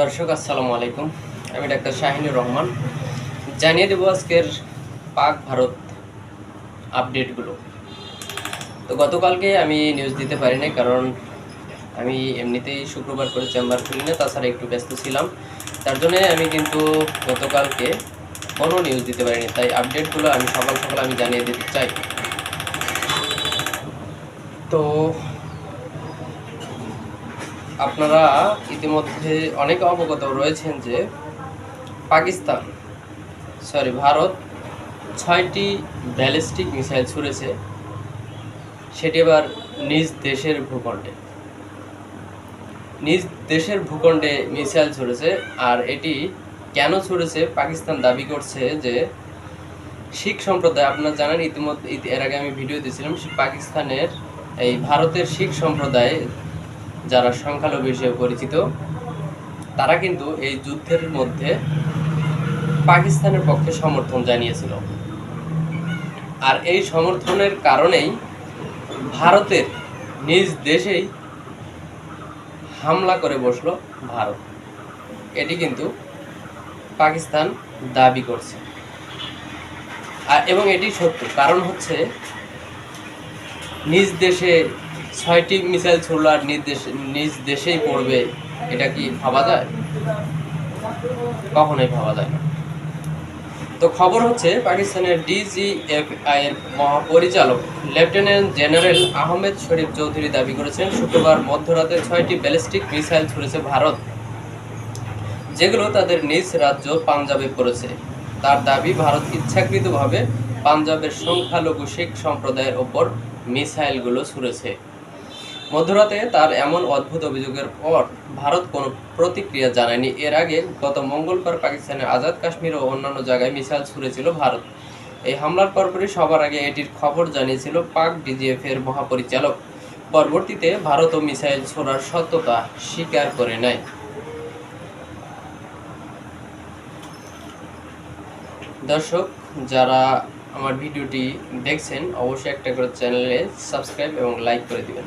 দর্শক, আসসালামু আলাইকুম। আমি ডাক্তার শাহিনুর রহমান। জানিয়ে দেবো আজকের পাক ভারত আপডেটগুলো। তো গতকালকে আমি নিউজ দিতে পারিনি, কারণ আমি এমনিতেই শুক্রবার করে চেম্বার খুলি না, তাছাড়া একটু ব্যস্ত ছিলাম। তার জন্যে আমি কিন্তু গতকালকে কোনো নিউজ দিতে পারিনি, তাই আপডেটগুলো আমি সকাল সকাল আমি জানিয়ে দিতে চাই। তো আপনারা ইতিমধ্যে অনেক অবগত রয়েছেন যে পাকিস্তান সরি ভারত ছয়টি ব্যালিস্টিক মিসাইল ছুড়েছে। সেটি এবার নিজ দেশের ভূখণ্ডে। নিজ দেশের ভূখণ্ডে মিসাইল ছুড়েছে আর এটি কেন ছুড়েছে পাকিস্তান দাবি করছে যে শিখ সম্প্রদায়, আপনারা জানেন ইতিমধ্যে, এর আগে আমি ভিডিও দিয়েছিলাম পাকিস্তানের এই ভারতের শিখ সম্প্রদায় যারা সংখ্যালঘু হিসেবে পরিচিত, তারা কিন্তু এই যুদ্ধের মধ্যে পাকিস্তানের পক্ষে সমর্থন জানিয়েছিল। আর এই সমর্থনের কারণেই ভারতের নিজ দেশেই হামলা করে বসল ভারত। এটি কিন্তু পাকিস্তান দাবি করছে। আর এবং এটি সত্য, কারণ হচ্ছে নিজ দেশে ছয়টি মিসাইল ছুড়লো আর নিজ দেশে নিজ দেশেই পড়বে, এটা কি ভাবা যায়? কখনোই ভাবা যায় না। তো খবর হচ্ছে, পাকিস্তানের ডিজিএফআই এর মহাপরিচালক, লেফটেন্যান্ট জেনারেল আহমেদ শরীফ চৌধুরী দাবি করেছেন, শুক্রবার মধ্যরাতে ছয়টি ব্যালিস্টিক মিসাইল ছুড়েছে ভারত, যেগুলো তাদের নিজ রাজ্য পাঞ্জাবে পড়েছে। তার দাবি, ভারত ইচ্ছাকৃতভাবে পাঞ্জাবের সংখ্যালঘু শিখ সম্প্রদায়ের ওপর মিসাইলগুলো ছুড়েছে। মধ্যরাতে তার এমন অদ্ভুত অভিযোগের পর ভারত কোনো প্রতিক্রিয়া জানায়নি। এর আগে গত মঙ্গলবার পাকিস্তানের আজাদ কাশ্মীর ও অন্যান্য জায়গায় মিসাইল ছুড়েছিল ভারত। এই হামলার পরপরই সবার আগে এটির খবর জানিয়েছিল পাক ডিজিএফ এর মহাপরিচালক। পরবর্তীতে ভারতও মিসাইল ছোড়ার সত্যতা স্বীকার করে নেয়। দর্শক, যারা আমার ভিডিওটি দেখছেন, অবশ্যই একটা করে চ্যানেলে সাবস্ক্রাইব এবং লাইক করে দিবেন।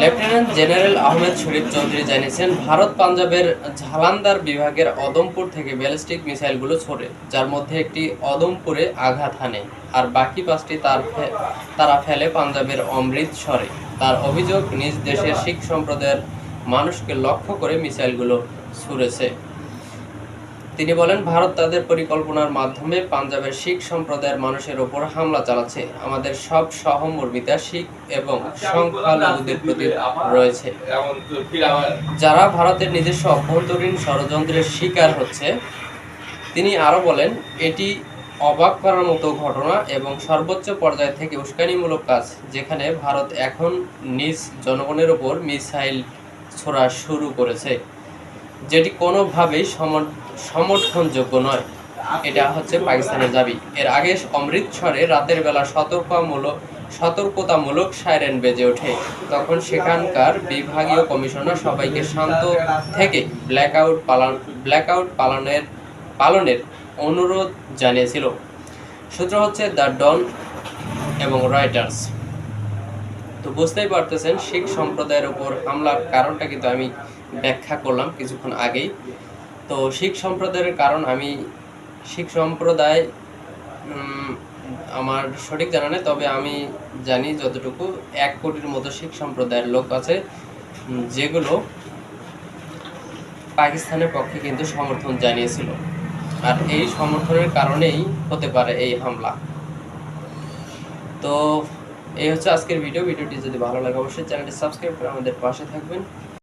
লেফটেন্যান্ট জেনারেল আহমেদ শরীফ চৌধুরী জানিয়েছেন, ভারত পাঞ্জাবের ঝালান্দার বিভাগের অদমপুর থেকে ব্যালিস্টিক মিসাইলগুলো ছোড়ে, যার মধ্যে একটি অদমপুরে আঘাত হানে, আর বাকি পাঁচটি তার তারা ফেলে পাঞ্জাবের অমৃতসরে তার অভিযোগ, নিজ দেশের শিখ সম্প্রদায়ের মানুষকে লক্ষ্য করে মিসাইলগুলো ছুড়েছে। তিনি বলেন, ভারত তাদের পরিকল্পনার মাধ্যমে পাঞ্জাবের শিখ সম্প্রদায়ের মানুষের ওপর হামলা চালাচ্ছে। আমাদের সব সহমর্মিতা শিখ এবং সংখ্যালঘুদের প্রতি রয়েছে। যারা ভারতের নিজস্ব অভ্যন্তরীণ ষড়যন্ত্রের শিকার হচ্ছে। তিনি আরও বলেন, এটি অবাক করার মতো ঘটনা এবং সর্বোচ্চ পর্যায় থেকে উস্কানিমূলক কাজ, যেখানে ভারত এখন নিজ জনগণের ওপর মিসাইল ছোড়া শুরু করেছে। যেটি কোনোভাবেই সমর- সমর্থনযোগ্য নয়। এটা হচ্ছে পাকিস্তানের দাবি। এর আগে অমৃতসরে রাতের বেলা সতর্কমূলক সতর্কতামূলক সাইরেন বেজে ওঠে। তখন সেখানকার বিভাগীয় কমিশনার সবাইকে শান্ত থেকে ব্ল্যাকআউট পালন ব্ল্যাকআউট পালনের পালনের অনুরোধ জানিয়েছিল। সূত্র হচ্ছে দ্য ডন এবং রয়টার্স। তো বুঝতেই পারতেছেন শিখ সম্প্রদায়ের উপর হামলার কারণটা কিন্তু আমি ব্যাখ্যা করলাম কিছুক্ষণ আগেই। তো শিখ সম্প্রদায়ের কারণ আমি, শিখ সম্প্রদায় আমার সঠিক জানা নেই, তবে আমি জানি যতটুকু এক কোটির মতো শিখ সম্প্রদায়ের লোক আছে যেগুলো পাকিস্তানের পক্ষে কিন্তু সমর্থন জানিয়েছিল। আর এই সমর্থনের কারণেই হতে পারে এই হামলা। তো এই হচ্ছে আজকের ভিডিও ভিডিওটি যদি ভালো লাগে, অবশ্যই চ্যানেলটি সাবস্ক্রাইব করে আমাদের পাশে থাকবেন।